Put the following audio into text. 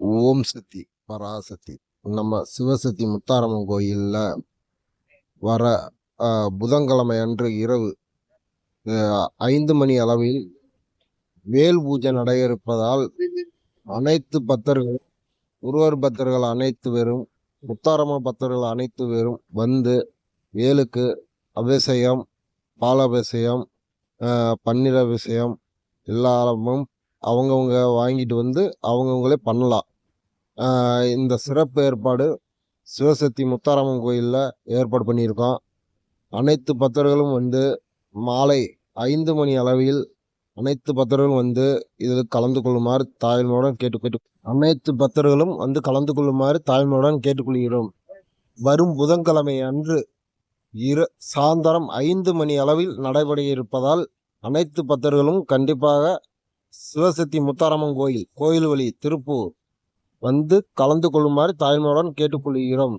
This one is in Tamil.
ஓம் சக்தி பராசக்தி. நம்ம சிவசக்தி முத்தாரம்மன் கோயிலில் வர புதன்கிழமை அன்று இரவு ஐந்து மணி அளவில் வேல் பூஜை நடைபெறுப்பதால் அனைத்து பக்தர்களும் ஒருவர் பக்தர்கள் அனைத்து பேரும் முத்தாரம்மன் பக்தர்கள் அனைத்து பேரும் வந்து வேலுக்கு அபிஷேகம் பாலாபிஷேகம் ஆ, பன்னீர் அபிஷேகம் எல்லாமும் அவங்கவுங்க வாங்கிட்டு வந்து அவங்கவுங்களே பண்ணலாம். இந்த சிறப்பு ஏற்பாடு சிவசக்தி முத்தாரம்மன் கோயிலில் ஏற்பாடு பண்ணியிருக்கோம். அனைத்து பக்தர்களும் வந்து மாலை ஐந்து மணி அளவில் அனைத்து பக்தர்களும் வந்து இதில் கலந்து கொள்ளுமாறு தாய்மையுடன் கேட்டுக்கொண்டு அனைத்து பக்தர்களும் வந்து கலந்து கொள்ளுமாறு தாய்மையுடன் கேட்டுக்கொள்கிறோம் வரும் புதன்கிழமை அன்று இரு சாயந்தரம் ஐந்து மணி அளவில் நடைபெற இருப்பதால் அனைத்து பக்தர்களும் கண்டிப்பாக சிவசக்தி முத்தாரம்மன் கோயில் கோயில் வழி திருப்பூர் வந்து கலந்து கொள்ளுமாறு தாய்மையுடன் கேட்டுக்கொள்கிறோம்.